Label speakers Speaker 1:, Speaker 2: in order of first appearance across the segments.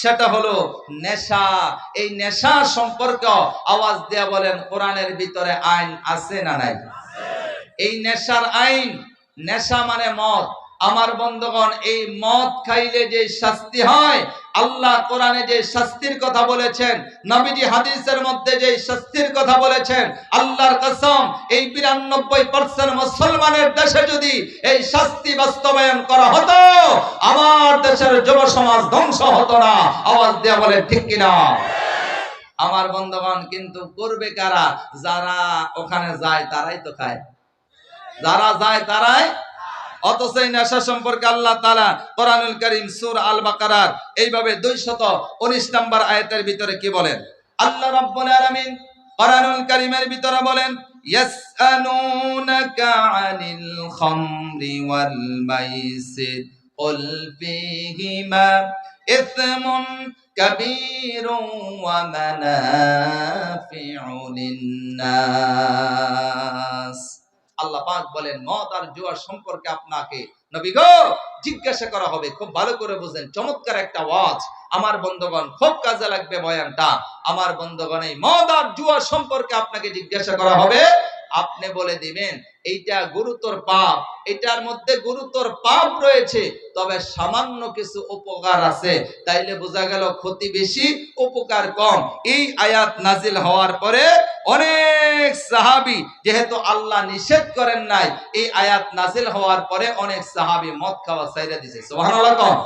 Speaker 1: সেটা হলো নেশা। এই নেশা সম্পর্ক আওয়াজ দেয়া বলেন, কোরআনের ভিতরে আইন আছে না নাই? এই নেশার আইন, নেশা মানে মদ। আমার বন্ধগণ, এই মদ খাইলে যে শাস্তি হয় আল্লাহ কোরআনে যে শাস্তির কথা বলেছেন, নবীজি হাদিসের মধ্যে যে শাস্তির কথা বলেছেন, আল্লাহর কসম, এই বিরানব্বই পার্সেন্ট মুসলমানের দেশে যদি এই শাস্তি বাস্তবায়ন করা হতো, আমার দেশের যুব সমাজ ধ্বংস হতো না। আওয়াজ দেয়া বলে, ঠিক কিনা? আমার বন্ধগণ, কিন্তু করবে কারা? যারা ওখানে যায়, তারাই তো খায়। যারা যায়, তারাই অথচ এই নেশা সম্পর্কে আল্লাহ তালা কোরআনুল করিম সুর আল বাকারার এইভাবে দুইশত উনিশ নম্বর আয়াতের ভিতরে কি বলেন আল্লাহ রাব্বুল আলামিন কোরআনুল করিমের ভিতরে বলেন يسألونك عن الخمر والميسر قل فيهما إثم كبير ومنافع للناس আল্লাহ পাক বলেন, মদ আর জুয়ার সম্পর্কে আপনাকে নবী গো জিজ্ঞাসা করা হবে, খুব ভালো করে বুঝেন, চমৎকার একটা ওয়াজ। আমার বন্ধগণ, খুব কাজে লাগবে বয়ানটা। আমার বন্ধগণ, এই মদ আর জুয়ার সম্পর্কে আপনাকে জিজ্ঞাসা করা হবে আপনি বলে দিবেন, এইটা গুরুতর পাপ, এটার মধ্যে গুরুতর পাপ রয়েছে, তবে সামান্য কিছু উপকার আছে। তাইলে বোঝা গেল ক্ষতি বেশি, উপকার কম। এই আয়াত নাজিল হওয়ার পরে অনেক সাহাবি, যেহেতু আল্লাহ নিষেধ করেন নাই, এই আয়াত নাজিল হওয়ার পরে অনেক সাহাবি মদ খাওয়া সাইরা দিছে। কম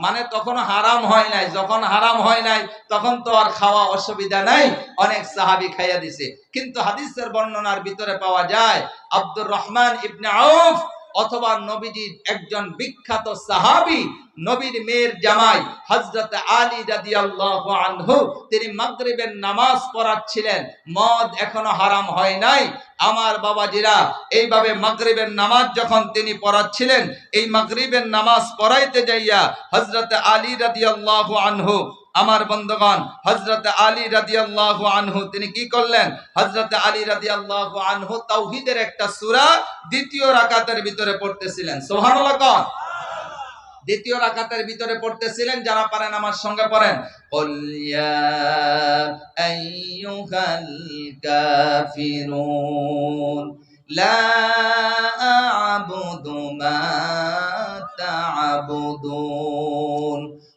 Speaker 1: মানে তখন হারাম হয় নাই, যখন হারাম হয় নাই, তখন তো আর খাওয়া অসুবিধা নাই, অনেক সাহাবি খাইয়া দিছে। কিন্তু হাদিসের বর্ণনার ভিতরে পাওয়া যায়, আব্দুর রহমান ইবনে আউফ অথবা নবীজির একজন বিখ্যাত সাহাবি, নবীর মেয়ের জামাই হযরত আলী রাদিয়াল্লাহু আনহু, তিনি মাগরিবের নামাজ পড়াচ্ছিলেন। মদ এখনও হারাম হয় নাই। আমার বাবাজিরা, এইভাবে মাগরিবের নামাজ যখন তিনি পড়াচ্ছিলেন, এই মাগরিবের নামাজ পড়াইতে যাইয়া হযরত আলী রাদিয়াল্লাহু আনহু আমার বন্ধগণ হজরত আলী রাজি আল্লাহ আনহু, তিনি কি করলেন? হজরত আলী রাজি আল্লাহ আনহু তাওহিদের একটা সুরা দ্বিতীয় রাকাতের ভিতরে পড়তেছিলেন। সোহান কন। দ্বিতীয় রাকাতের ভিতরে পড়তেছিলেন, যারা পারেন আমার সঙ্গে পড়েন। লা আবুদু মা তা'বুদুন।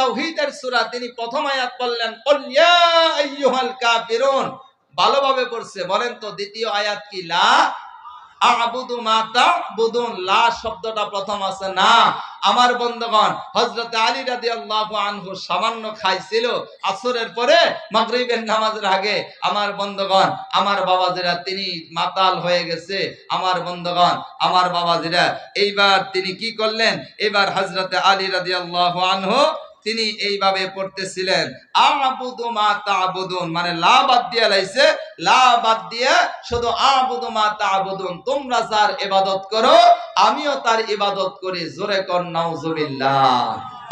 Speaker 1: তাওহীদের সূরা তিনি প্রথম আয়াত বললেন কুল ইয়া আইয়ুহাল কাফিরুন। ভালোভাবে পড়ছে। বলেন তো, দ্বিতীয় আয়াত কি? লা আবুদু মা তা'বুদুন। লা শব্দটা প্রথম আছে না। আমার বন্ধগণ, হযরত আলী রাদিয়াল্লাহু আনহু সামান্য খাইছিল আসরের পরে মাগরিবের নামাজের আগে। আমার বন্ধগণ, আমার বাবাজিরা তিনি মাতাল হয়ে গেছে। আমার বন্ধগণ, আমার বাবাজিরা, এইবার তিনি কি করলেন? এবার হযরত আলী রাদিয়াল্লাহু আনহু তিনি এইভাবে পড়তেছিলেন। আবুদু মা তা'বুদুন মানে লা দিয়ে লাইছে দিয়ে শুধু আবুদু মা তা'বুদুন, তোমরা যার ইবাদত করো, আমিও তার ইবাদত করি, জোরে কর নাউজুবিল্লাহ।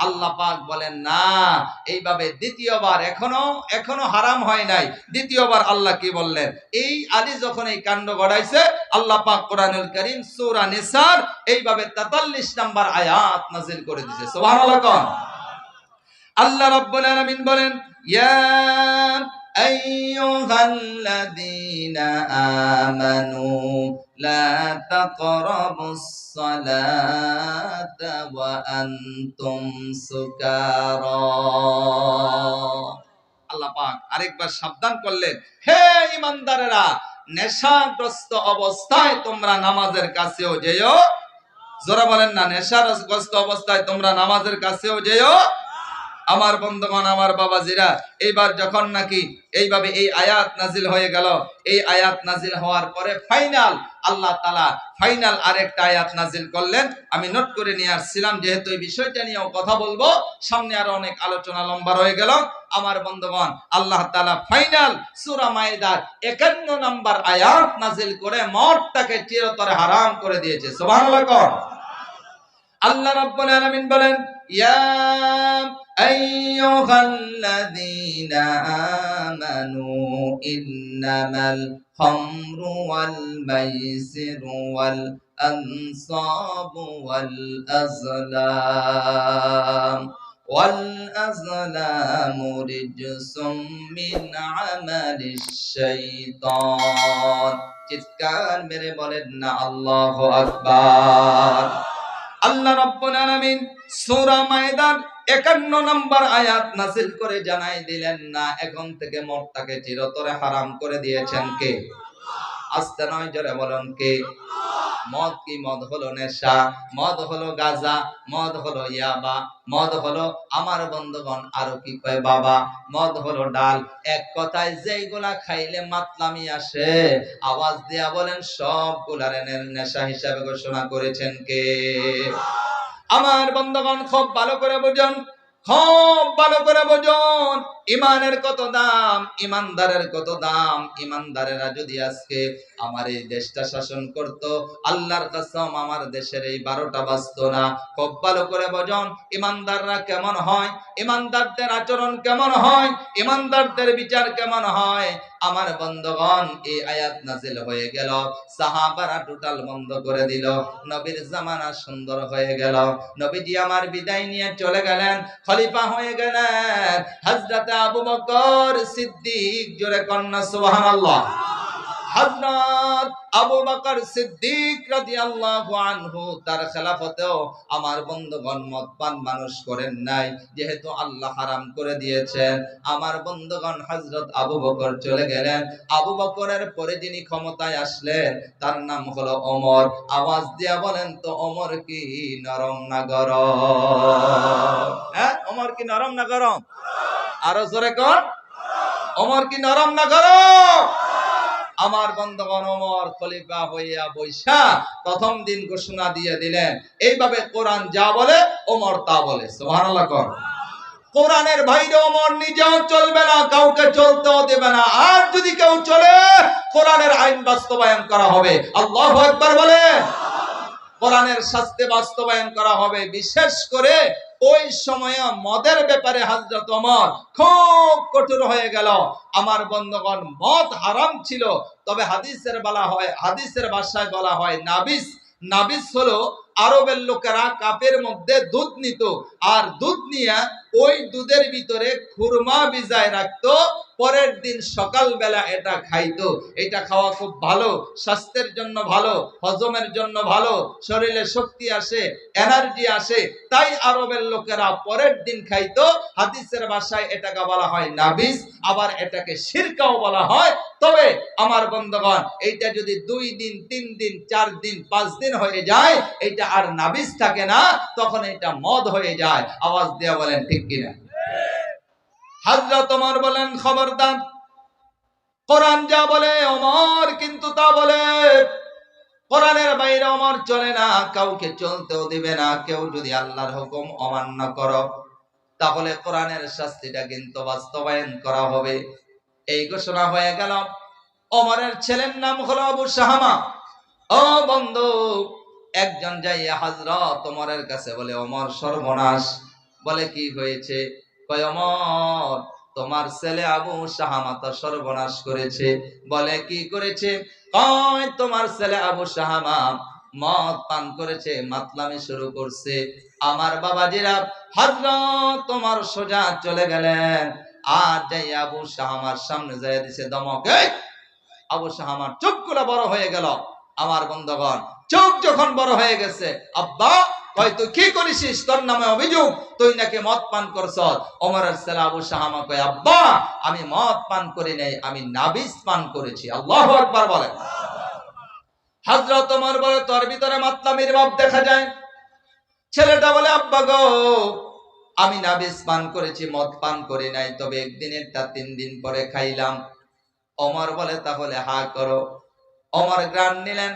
Speaker 1: আল্লাহ পাক বলেন, না, এইভাবে দ্বিতীয়বার এখনও এখনও হারাম হয় নাই। দ্বিতীয়বার আল্লাহ কি বললেন? এই আলী যখন এই কাণ্ড ঘটাইছে আল্লাহ পাক কোরআনুল করিম সূরা নিসার এইভাবে 43 নাম্বার আয়াত নাযিল করে দিয়েছে সুবহানাল্লাহ আল্লাহ রাব্বুল আলামিন বলেন, ইয়া আইয়ুহাল্লাযীনা আমানু লা তাকরাবুস সালাতা ওয়া আনতুম সুকারা. আল্লাহ পাক আরেকবার সাবধান করলেন, হে ইমানদারেরা নেশাগ্রস্ত অবস্থায় তোমরা নামাজের কাছেও যেও। জোরা বলেন না, নেশাগ্রস্ত অবস্থায় তোমরা নামাজের কাছেও যেও। আমার বন্ধুগণ, আমার বাবাজিরা, এইবার যখন নাকি এইভাবে এই আয়াত নাজিল হয়ে গেল, এই আয়াত নাজিল হওয়ার পরে ফাইনাল আল্লাহ তালা ফাইনাল আরেকটা আয়াত নাজিল করলেন। আমি নোট করে নিয়ে আসছিলাম, যেহেতু এই বিষয়টা নিয়েও কথা বলব, সামনে আরও অনেক আলোচনা লম্বা রয়ে গেল। আমার বন্ধুগণ, আল্লাহ তালা ফাইনাল সুরা মাইদার একান্ন নম্বর আয়াত নাজিল করে মদটাকে চিরতরে হারাম করে দিয়েছে। কর। আল্লাহ রাব্বুল আলামিন বলেন, ইয়া আইয়ুহাল্লাযীনা আমানু ইন্নামাল খামরু ওয়াল মাইসিরু ওয়াল আনসাবু ওয়াল আজলাম والأزلام رجس من عمل الشيطان চিৎকার মেরে বলেন না আল্লাহ আকবার আল্লাহ রাব্বুল আলামিন সূরা মায়দান 51 নম্বর আয়াত নাযিল করে জানাই দিলেন না, এখন থেকে মদটাকে চিরতরে হারাম করে দিয়েছেন কে? আস্তে নয় জোরে বলুন কে? মদ কি মদ হলো নেশা? মদ হলো গাজা? মদ হলো ইয়াবা? মদ হলো আমার বন্ধুগণ আরও কি কয় বাবা? মদ হলো ডাল। এক কথায় যেইগুলা খাইলে মাতলামি আসে, আওয়াজ দিয়া বলেন সব গুলারে নেশা হিসাবে ঘোষণা করেছেন কে? আমার বন্ধুগণ খুব ভালো করে বোঝান খুব ভালো করে বুঝুন। ইমানের কত দাম? ইমানদারের কত দাম? ইমানদারেরা যদি আজকে আমার এই দেশটা শাসন করত, আল্লাহর কসম আমার দেশের এই বারোটা বাঁচত না। খুব ভালো করে বোঝন, ইমানদাররা কেমন হয়? ইমানদারদের আচরণ কেমন হয়? ইমানদারদের বিচার কেমন হয়? আমার বন্ধগণ, এই আয়াত নাজিল হয়ে গেল। সাহাবারা টোটাল বন্ধ করে দিল। নবীর জামানা সুন্দর হয়ে গেল। নবীজি আমার বিদায় নিয়ে চলে গেলেন। খলিফা হয়ে গেলেন। হযরত আবু বকর সিদ্দিক, জোরে কন্যা, সুবহানাল্লাহ। হযরত আবু বকর সিদ্দিক রাদিয়াল্লাহু আনহু, তার খেলাফতেও আমার বন্ধুগণ মদপান মানুষ করেন নাই, যেহেতু আল্লাহ হারাম করে দিয়েছেন। আমার বন্ধুগণ হযরত আবু বকর চলে গেলেন। আবু বকরের পরে যিনি ক্ষমতায় আসলেন, তার নাম হলো ওমর। আওয়াজ দিয়া বলেন তো, ওমর কি নরম না গরম? হ্যাঁ ওমর কি নরম না গরম? আরও জোরে কর। ওমর কি নরম না গরম? আমার বন্ধগণ, ওমর খলিফা হইয়া বৈশা প্রথম দিন ঘোষণা দিয়ে দিলেন, এইভাবে কোরআন যা বলে, ওমর তা বলে। সুবহানাল্লাহ কর। কোরআনের বাইরে ওমর নিজেও চলবে না, কাউকে চলতেও দেবে না। আর যদি কেউ চলে, কোরআনের আইন বাস্তবায়ন করা হবে। আল্লাহু আকবার বলে। কোরআনের শাস্তি বাস্তবায়ন করা হবে। বিশেষ করে ওই সময়ে মদের ব্যাপারে হাজরত অমর খুব কঠোর হয়ে গেল। আমার বন্ধগণ, মদ হারাম ছিল। তবে হাদিসের বলা হয়, হাদিসের ভাষায় বলা হয়, নাবিস নাবিস হলো আরবের লোকেরা কাপের মধ্যে দুধ নিত। আর দুধ নিয়ে ওই দুধের ভিতরে খুরমা ভিজায় রাখতো পরের দিন সকালবেলা এটা খাইতো। এটা খাওয়া খুব ভালো, স্বাস্থ্যের জন্য ভালো, হজমের জন্য ভালো, শরীরে শক্তি আসে এনার্জি আসে। তাই আরবের লোকেরা পরের দিন খাইতো। হাদিসের ভাষায় এটাকে বলা হয় নাবিস, আবার এটাকে শিরকাও বলা হয়। তবে আমার বন্ধগণ, এইটা যদি দুই দিন, তিন দিন, চার দিন, পাঁচ দিন হয়ে যায় এটা আর নাবিস থাকে না, তখন এটা মদ হয়ে যায়। আওয়াজ দেওয়া বলেন, ঠিক কিনা? হাজরা তোমার বলেন, খবরদার, কোরআন যা বলে অমর কিন্তু তা বলে। কোরআনের বাইরে অমর চলে না, কাউকে চলতেও দিবে না। কেউ যদি আল্লাহর হুকুম অমান্য করো, তাহলে কোরআনের শাস্তিটা কিন্তু বাস্তবায়ন করা হবে। এই ঘোষণা হয়ে গেল। অমরের ছেলের নাম হলো আবু সাহামা। ও বন্ধু, একজন যাইয়া হাজরত ওমরের কাছে বলে, ওমর সর্বনাশ। বলে কি হয়েছে? কয় ওমর তোমার ছেলে আবু সাহামা তো সর্বনাশ করেছে। বলে, কি করেছে? কয়, তোমার ছেলে আবু সাহামা মদ পান করেছে, মাতলামি শুরু করছে। আমার বাবাজিরা, হযরত তোমার সোজা চলে গেলেন। আর যাই আবু সাহামার সামনে যাই দিছে দমক আবু সাহামার চোখগুলো বড় হয়ে গেল। আমার বন্ধগণ, চোখ যখন বড় হয়ে গেছে, আব্বা কয় তুই কি করেছিস তোর নামে অভিযোগ। তুই নাকি মদ পান করছ কয় আব্বা, আমি মদ পান করি নাই, আমি নাবিস পান করেছি। আল্লাহু হযরত ওমর বলে, তোর ভিতরে মাতলামির ভাব দেখা যায়। ছেলেটা বলে, আব্বা গো, আমি নাবিস পান করেছি, মদ পান করি নাই, তবে একদিনেরটা তিন দিন পরে খাইলাম। অমর বলে, তাহলে হা করো। অমর গ্রান নিলেন।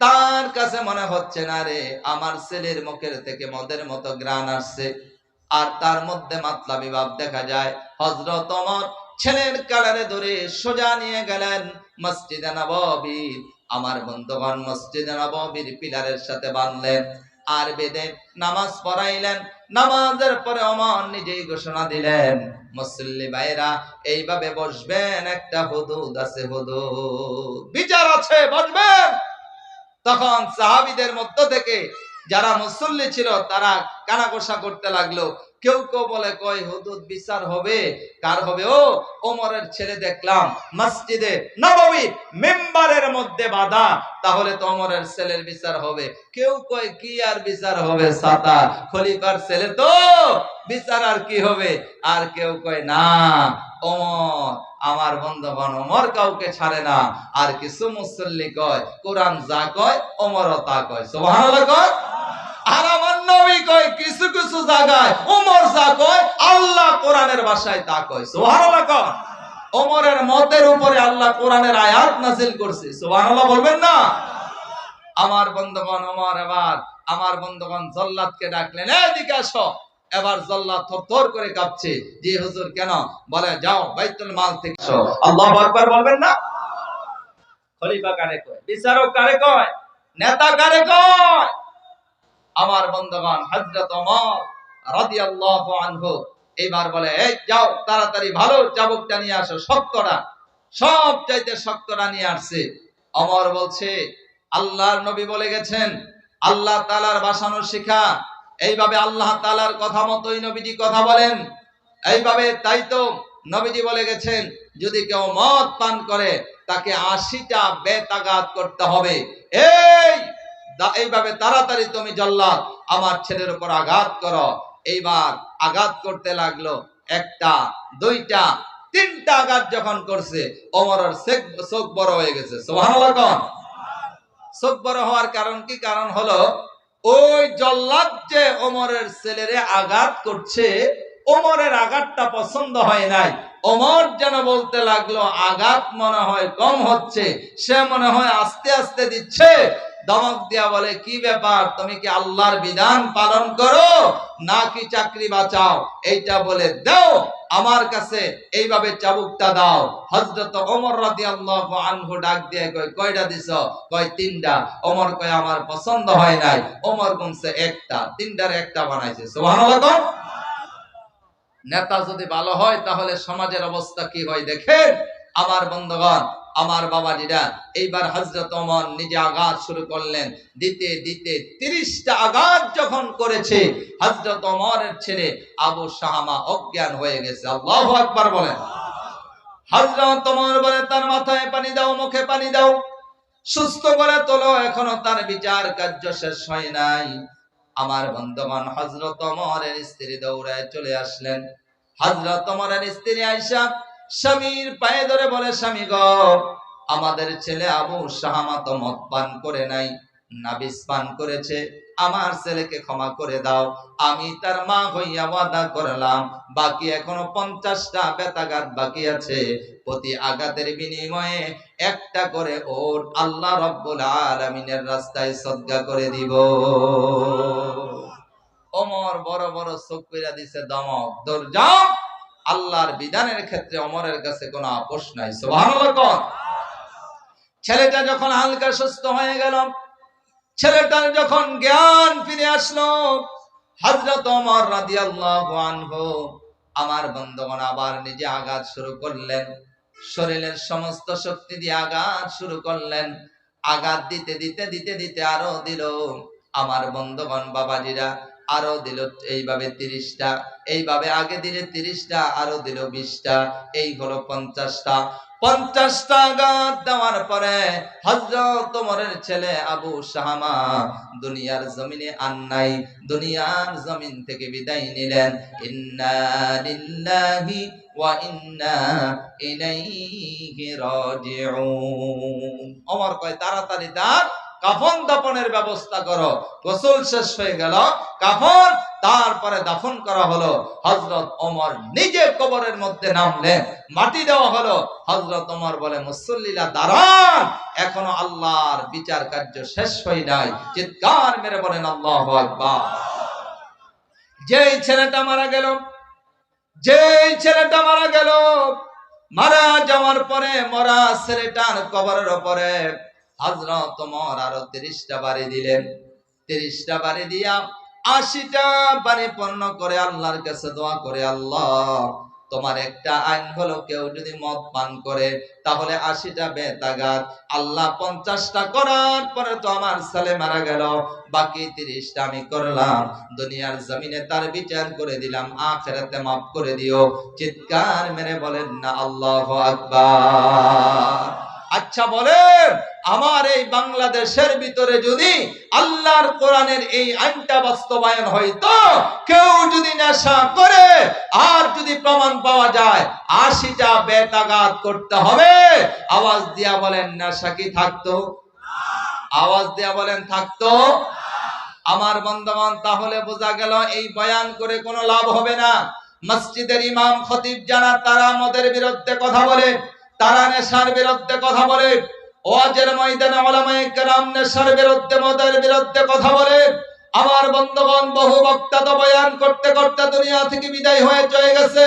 Speaker 1: তার কাছে মনে হচ্ছে না রে, আমার ছেলের মুখের থেকে মদের মতো গ্রান আসছে। আর তার মধ্যে মাতলামি ভাব দেখা যায়। হজরত অমর ছেলের কালারে ধরে সোজা নিয়ে গেলেন মসজিদে নববী। আমার বন্ধুগণ মসজিদে নববীর পিলারের সাথে বাঁধলেন আর বেদে নামাজ পড়াইলেন। নামাজের পরে অমর নিজেই ঘোষণা দিলেন, মুসল্লি ভাইরা এইভাবে বসবেন, একটা হুদুদ আছে হুদুদ। বিচার আছে, বসবেন। তখন সাহাবিদের মধ্য থেকে যারা মুসল্লি ছিল, তারা কানাঘোষা করতে লাগল। কেউ কেউ বলে কয় হুদুদ বিচার হবে? কার হবে? ও, ওমরের ছেলে দেখলাম, মসজিদে নববী মেম্বারের মধ্যে বাধা। তাহলে তো ওমরের ছেলের বিচার হবে। কেউ কয়, কি আর বিচার হবে? সাতা, খলিফার ছেলে তো। বিচার আর কি হবে? আর কেউ কয়, না, ওমর আমার বন্ধুগণ, ওমর কাউকে ছাড়ে না। আর কিছু মুসল্লি কয়, কোরআন যা কয়, ওমরও তা কয়। সুবহানাল্লাহ কয়। আর আমার নবী কয়, কিছু কিছু জায়গায় যা কয়, আল্লাহ কোরআনের ভাষায় তা কয়। সুবহানাল্লাহ কয়। ওমরের মতের উপরে আল্লাহ কোরআনের আয়াত নাজিল করছে। সুবহানাল্লাহ বলবেন না? আমার বন্ধুগণ, ওমর, এবার আমার বন্ধুগণ জল্লাদকে ডাকলেন, এদিকে আসো। এবার জল্লাদ থরথর করে কাঁপছে। জি হুজুর কেন? বলে, যাও, বাইতুল মাল থেকে আল্লাহু আকবার বলবেন না? খলিফা কারে কয়? বিচারক কারে কয়? নেতা কারে কয়? আমার বন্ধুগণ, হযরত ওমর রাদিয়াল্লাহু আনহু এবার বলে, এই যাও, তাড়াতাড়ি ভালো চাবুকটা নিয়ে আসো, শক্তটা। সব চাইতে শক্তটা নিয়ে আসছে। অমর বলছে, আল্লাহর নবী বলে গেছেন। আল্লাহ তালার বাসানো শিখা। এইভাবে আল্লাহ তালার কথা মতোই নবীজি কথা বলেন। এইভাবে তাই তো নবীজি বলে গেছেন, যদি কেউ মদ পান করে, তাকে আশিটা বেতাগাত করতে হবে। এই এইভাবে তাড়াতাড়ি তুমি জল্লাদ, আমার ছেলের উপর আঘাত করো। এইবার আঘাত করতে লাগল একটা, দুইটা, তিনটা আঘাত যখন করছে, ওমরের চেক- চোখ বড় হয়ে গেছে। কোন। চোখ বড় হওয়ার কারণ কি? কারণ হলো ওই জল্লাদ যে ওমরের ছেলেরে আঘাত করছে, ওমরের আঘাতটা পছন্দ হয় নাই। অমর যেন বলতে লাগল, আঘাত মনে হয় কম হচ্ছে। সে মনে হয় আস্তে আস্তে দিচ্ছে। দমক দিয়া বলে, কি ব্যাপার? তুমি কি আল্লাহর বিধান পালন করো? নাকি চাকরি বাঁচাও? এইটা বলে, দাও, আমার কাছে এইভাবে চাবুকটা দাও। হযরত ওমর রাদিয়াল্লাহু আনহু ডাক দিয়ে কয়, কয়টা দিছ? কয়, তিনটা। ওমর কয়, আমার পছন্দ হয় নাই। ওমর কমছে একটা। তিনটার একটা বানাইছে। সুবহানাল্লাহ কও। নেতা যদি ভালো হয়, তাহলে সমাজের অবস্থা কি হয় দেখেন? আমার বন্ধুগণ আমার বাবাজিরা, এইবার হজরত ওমর নিজে আঘাত শুরু করলেন। দিতে দিতে তিরিশটা আঘাত যখন করেছে হজরত ওমরের ছেলে আবু শাহামা অজ্ঞান হয়ে গেছে। আল্লাহ আকবার বলেন। হজরত ওমর বলে, তার মাথায় পানি দাও, মুখে পানি দাও। সুস্থ করে তোলো, এখনও তার বিচার কার্য শেষ হয় নাই। আমার বন্ধুগণ হজরত ওমরের স্ত্রী দৌড়ায় চলে আসলেন। হজরত ওমরের স্ত্রী আয়সা স্বামীর পায়ে ধরে বলে, স্বামী গো, আমাদের ছেলে আবু শাহামা তো মদ পান করে নাই, নাবিস পান করেছে। আমার ছেলেকে ক্ষমা করে দাও। আমি তার মা হইয়া ওয়াদা করলাম। বাকি এখনও পঞ্চাশটা বেতাঘাত বাকি আছে। প্রতি আঘাতের বিনিময়ে একটা করে ওর আল্লাহ রব্বুল আলামিনের রাস্তায় সদকা করে দিব। ওমর বড় বড় চোখ দিছে, দমক দৌড় যাও আল্লাহর বিধানের ক্ষেত্রে অমরের কাছে কোনো আপোষ নাই। ছেলেটা যখন হালকা সুস্থ হয়ে গেল, ছেলেটার যখন জ্ঞান ফিরে আসলো, হযরত ওমর রাদিয়াল্লাহু আনহু আমার বন্ধুগণ আবার নিজে আঘাত শুরু করলেন, শরীরের সমস্ত শক্তি দিয়ে আঘাত শুরু করলেন। আঘাত দিতে দিতে দিতে দিতে আরও দিল। আমার বন্ধুগণ, বাবাজিরা আরও দিল এইভাবে তিরিশটা, এইভাবে আগে দিলে তিরিশটা, আরও দিল বিশটা, এই হলো পঞ্চাশটা। পঞ্চাশটা আঘাত দেওয়ার পরে হজরত ছেলে আবু শাহামা দুনিয়ার জমিনে আর নাই, দুনিয়ার জমিন থেকে বিদায় নিলেন। ইন্না ওয়া ইন্না কয়, তাড়াতাড়ি তার কাফন দাফনের ব্যবস্থা করো। গোসল শেষ হয়ে গেল। কাফন, তারপরে দাফন করা হলো। হজরত ওমর নিজে কবরের মধ্যে নামলেন মাটি দেওয়া হলো। হজরত ওমর বলে মুসল্লিলা দাঁড়ান এখনও আল্লাহর বিচার কার্য শেষ হয়ে নাই। চিৎকার মেরে বলেন, আল্লাহ আকবার! যেই ছেলেটা মারা গেল, যেই ছেলেটা মারা গেল, মারা যাওয়ার পরে মরা ছেলেটার কবরের উপরে হজরত তোমার আরও তিরিশটা বাড়ি দিলেন। তিরিশটা বাড়ি দিয়া আশিটা বাড়ি পূর্ণ করে আল্লাহর কাছে দোয়া করে, আল্লাহ, তোমার একটা আইন হলো কেউ যদি মদ পান করে, তাহলে আশিটা আল্লাহ পঞ্চাশটা করার পরে তো আমার ছেলে মারা গেল, বাকি তিরিশটা আমি করলাম। দুনিয়ার জমিনে তার বিচার করে দিলাম, আখেরাতে মাফ করে দিও। চিৎকার মেরে বলেন না, আল্লাহ আকবার। আচ্ছা বলেন, আমার এই বাংলাদেশের ভিতরে যদি আল্লাহর কোরআনের এই আইনটা বাস্তবায়ন হইতো, কেউ যদি নেশা করে, আর যদি প্রমাণ পাওয়া যায়, আশিটা বেতাগাত করতে হবে। আওয়াজ দিয়া বলেন, নেশা কি থাকতো? আওয়াজ দিয়া বলেন, থাকতো। আমার বন্ধবান তাহলে বোঝা গেল, এই বয়ান করে কোনো লাভ হবে না। মসজিদের ইমাম খতিব জানা, তারা মদের বিরুদ্ধে কথা বলে। তারা নেশার বিরুদ্ধে কথা বলে। ওয়াজের ময়দানে ওলামায়ে কেরাম নেশার বিরুদ্ধে, মদের বিরুদ্ধে কথা বলে। আমার বন্ধগণ, বহু বক্তা তো বয়ান করতে করতে দুনিয়া থেকে বিদায় হয়ে চলে গেছে।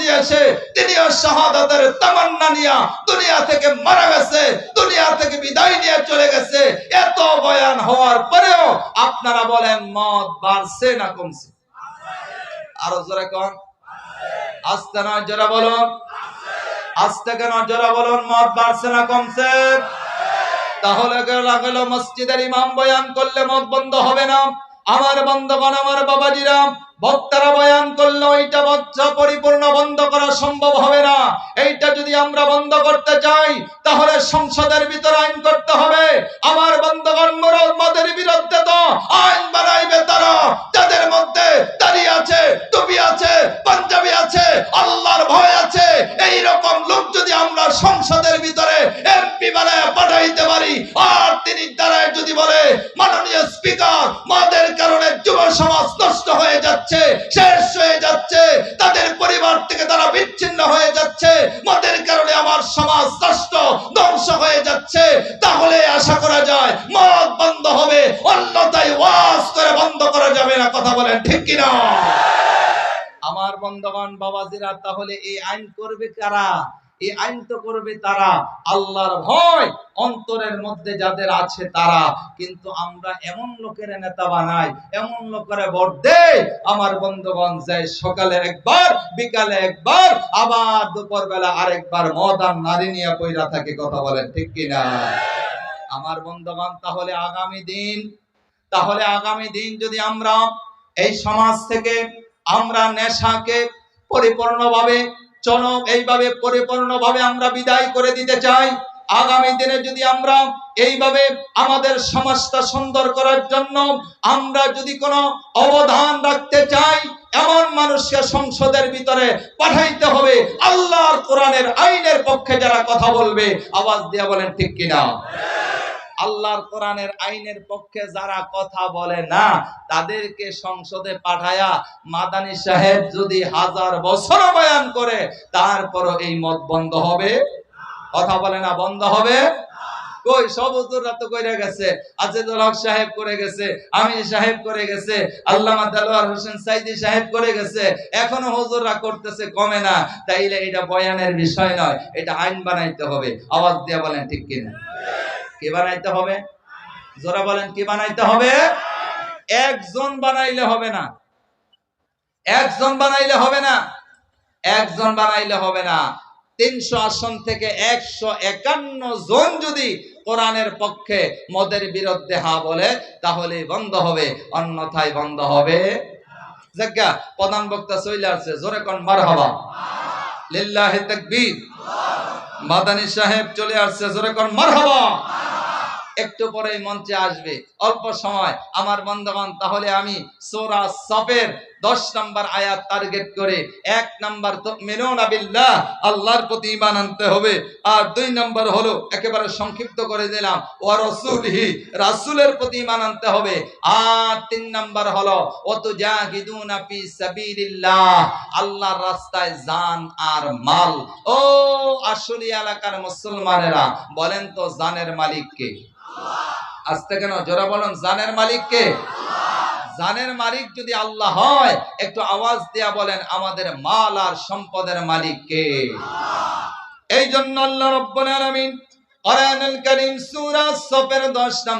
Speaker 1: দিয়েছে তিনিও শাহাদাতের তামান্না নিয়া দুনিয়া থেকে মারা গেছে, দুনিয়া থেকে বিদায় নিয়ে চলে গেছে। এত বয়ান হওয়ার পরেও আপনারা বলেন, মদ বাড়ছে না কমছে? আরও জোরে কন। আস্তে না জোরে বলুন? আস্তে কেন জোরে বলুন, মদ বাড়ছে না কমছে? তাহলে গেল মসজিদের ইমাম বয়ান করলে মদ বন্ধ হবে না? আমার বন্ধগণ, আমার বাবাজিরা, বক্তারা বয়ান করলে ওইটা বচ্চা পরিপূর্ণ বন্ধ করা সম্ভব হবে না। এইটা যদি আমরা বন্ধ করতে চাই, তাহলে সংসদের ভিতরে আইন করতে হবে। আমার বন্ধগণ মরদ মদের বিরুদ্ধে তো আইন বানাইবে তারা। যাদের মধ্যে দাঁড়িয়ে আছে, টুপি আছে, পাঞ্জাবি আছে, আল্লাহর ভয় আছে এই রকম লোক যদি আমরা সংসদের ভিতরে এমপি বানায় পাঠাইতে বাবাজিরা, তাহলে এই আইন করবে কারা? এই আইন তো করবে তারা। আল্লাহর ভয় অন্তরের মধ্যে যাদের আছে তারা। কিন্তু আমরা এমন লোকের নেতা বানাই, এমন লোকের ভোট দেই আমার বন্ধুগণ যায় সকালে একবার, বিকালে একবার, আবার দুপুর বেলা আরেকবার মদ আর নারী নিয়ে পইরা থাকে, কথা বলেন ঠিক কিনা? আমার বন্ধুগণ, তাহলে আগামী দিন, তাহলে আগামী দিন যদি আমরা এই সমাজ থেকে, আমরা নেশাকে পরিপূর্ণভাবে চলো এইভাবে পরিপূর্ণভাবে আমরা বিদায় করে দিতে চাই। আগামী দিনে যদি আমরা এইভাবে আমাদের সমাজটা সুন্দর করার জন্য আমরা যদি কোনো অবদান রাখতে চাই, এমন মানুষকে সংসদের ভিতরে পাঠাইতে হবে। আল্লাহর কোরআনের আইনের পক্ষে যারা কথা বলবে, আওয়াজ দিয়ে বলেন ঠিক কিনা? আল্লাহর কোরআনের আইনের পক্ষে যারা কথা বলে না, তাদেরকে সংসদে পাঠায়া মাদানী সাহেব যদি হাজার বছর বয়ান করে, তারপরও এই মত বন্ধ হবে? কথা বলে না, বন্ধ হবে? কই, সব হুজুররা তো কইরা গেছে আজিজুল হক সাহেব করে গেছে আমি সাহেব করে গেছে, আল্লামা দেলোয়ার হোসেন সাইদি সাহেব করে গেছে, এখনও হুজুররা করতেছে, কমে না। তাইলে এটা বয়ানের বিষয় নয়, এটা আইন বানাইতে হবে। আওয়াজ দিয়ে বলেন ঠিক কিনা? কে বানাইতে হবে? জোরা বলেন, কি বানাইতে হবে? একজন বানাইলে হবে না। একজন বানাইলে হবে না। একজন বানাইলে হবে না। তিনশো আসন থেকে একশো একান্ন জন যদি কোরআনের পক্ষে মদের বিরুদ্ধে হা বলে তাহলে বন্ধ হবে, অন্যথায় বন্ধ হবে। জাজ্ঞা প্রধান বক্তা চলে আসছে, জোরে কোন মারহাবা। লিল্লাহি তাকবীর। মাদানী সাহেব চলে আসছে, জোরে কোন মারহাবা। একটু পরেই মঞ্চে আসবে। অল্প সময়। আমার বন্ধবান তাহলে আমি সোরা সফের দশ নম্বর আয়াত টার্গেট করে এক নম্বর আবিল্লাহ আল্লাহর প্রতি ইমান আনতে হবে। আর দুই নম্বর হলো একেবারে সংক্ষিপ্ত করে দিলাম ও রসুলহি, রাসূলের প্রতি ইমান আনতে হবে। আর তিন নম্বর হলো অত জাহিদুনা ফি সাবিলিল্লাহ, আল্লাহর রাস্তায় জান আর মাল। ও আসলি এলাকার মুসলমানেরা, বলেন তো জানের মালিক কে আসতে কেন? জোরা বলুন, জানের মালিক কে? জানের মালিক যদি আল্লাহ হয়, একটু আওয়াজ দেয়া বলেন, আমাদের মাল আর সম্পদের মালিক কে? এই জন্য আল্লাহ রব্বুল আলামিন কোরআনুল কারীম সূরা সফের 10 নম্বর